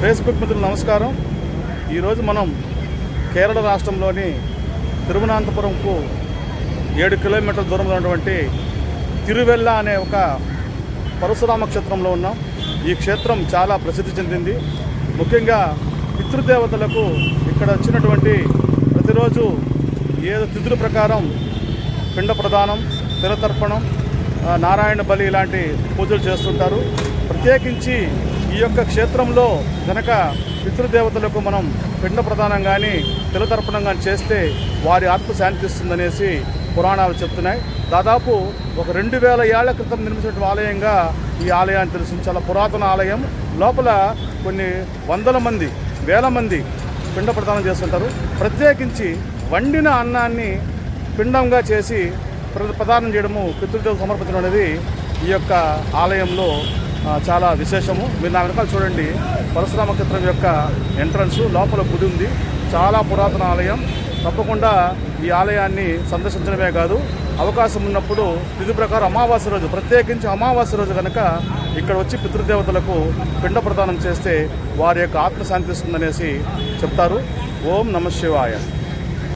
Facebook మిత్రులు నమస్కారం. ఈరోజు మనం కేరళ రాష్ట్రంలోని తిరువనంతపురంకు ఏడు కిలోమీటర్ల దూరంలో ఉన్నటువంటి తిరువెల్ల అనే ఒక పరశురామ క్షేత్రంలో ఉన్నాం. ఈ క్షేత్రం చాలా ప్రసిద్ధి చెందింది. ముఖ్యంగా పితృదేవతలకు ఇక్కడ వచ్చినటువంటి ప్రతిరోజు ఏదో తిథుల ప్రకారం పిండ ప్రదానం తిరతర్పణం నారాయణ బలి ఇలాంటి పూజలు చేస్తుంటారు. ప్రత్యేకించి ఈ యొక్క క్షేత్రంలో గనక పితృదేవతలకు మనం పిండ ప్రదానం కానీ తిలతర్పణం కానీ చేస్తే వారి ఆత్మ శాంతిస్తుందనేసి పురాణాలు చెప్తున్నాయి. దాదాపు ఒక రెండు వేల ఏళ్ళ క్రితం నిర్మించిన ఆలయంగా ఈ ఆలయాన్ని తెలుసు చాలా పురాతన ఆలయం. లోపల కొన్ని వందల మంది వేల మంది పిండ ప్రదానం చేస్తుంటారు. ప్రత్యేకించి వండిన అన్నాన్ని పిండంగా చేసి ప్ర- ప్రదానం చేయడము పితృదేవ సమర్పించడం అనేది ఈ యొక్క ఆలయంలో చాలా విశేషము. మీరు నా వెనకాల చూడండి. పరశురామ క్షేత్రం యొక్క ఎంట్రన్స్ లోపల గుడి ఉంది. చాలా పురాతన ఆలయం. తప్పకుండా ఈ ఆలయాన్ని సందర్శించడమే కాదు అవకాశం ఉన్నప్పుడు తిథి ప్రకారం అమావాస్య రోజు ప్రత్యేకించి అమావాస్య రోజు కనుక ఇక్కడ వచ్చి పితృదేవతలకు పిండ ప్రదానం చేస్తే వారి యొక్క ఆత్మ శాంతిస్తుందనేసి చెప్తారు. ఓం నమ శివాయ.